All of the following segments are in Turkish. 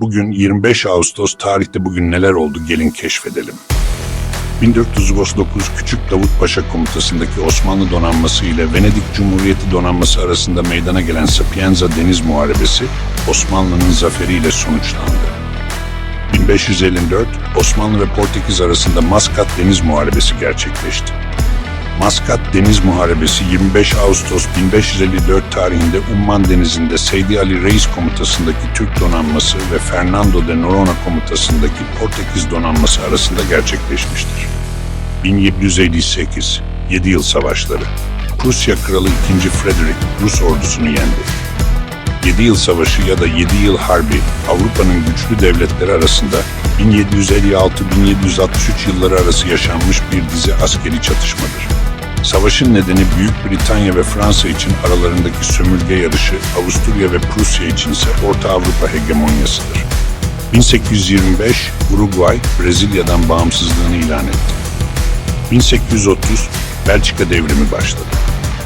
Bugün 25 Ağustos tarihte bugün neler oldu gelin keşfedelim. 1439 Küçük Davut Paşa komutasındaki Osmanlı donanması ile Venedik Cumhuriyeti donanması arasında meydana gelen Sapienza Deniz Muharebesi Osmanlı'nın zaferiyle sonuçlandı. 1554 Osmanlı ve Portekiz arasında Maskat Deniz Muharebesi gerçekleşti. Maskat Deniz Muharebesi 25 Ağustos 1554 tarihinde Umman Denizi'nde Seydi Ali Reis komutasındaki Türk donanması ve Fernando de Noronha komutasındaki Portekiz donanması arasında gerçekleşmiştir. 1758 7 Yıl Savaşları Prusya Kralı 2. Frederick Rus ordusunu yendi. 7 Yıl Savaşı ya da 7 Yıl Harbi Avrupa'nın güçlü devletleri arasında 1756-1763 yılları arası yaşanmış bir dizi askeri çatışmadır. Savaşın nedeni Büyük Britanya ve Fransa için aralarındaki sömürge yarışı, Avusturya ve Prusya içinse Orta Avrupa hegemonyasıdır. 1825 Uruguay, Brezilya'dan bağımsızlığını ilan etti. 1830 Belçika devrimi başladı.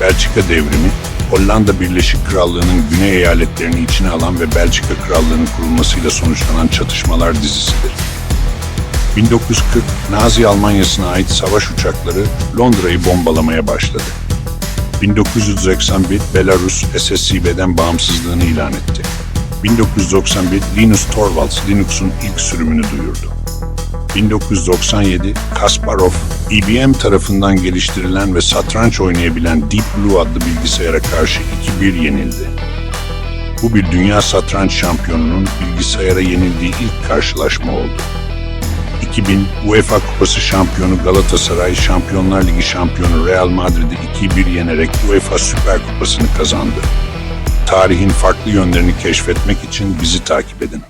Belçika devrimi, Hollanda Birleşik Krallığı'nın güney eyaletlerini içine alan ve Belçika Krallığı'nın kurulmasıyla sonuçlanan çatışmalar dizisidir. 1940 Nazi Almanyası'na ait savaş uçakları Londra'yı bombalamaya başladı. 1981 Belarus SSCB'den bağımsızlığını ilan etti. 1991 Linus Torvalds Linux'un ilk sürümünü duyurdu. 1997 Kasparov, IBM tarafından geliştirilen ve satranç oynayabilen Deep Blue adlı bilgisayara karşı 2-1 yenildi. Bu bir dünya satranç şampiyonunun bilgisayara yenildiği ilk karşılaşma oldu. 2000 UEFA Kupası şampiyonu Galatasaray, Şampiyonlar Ligi şampiyonu Real Madrid'i 2-1 yenerek UEFA Süper Kupası'nı kazandı. Tarihin farklı yönlerini keşfetmek için bizi takip edin.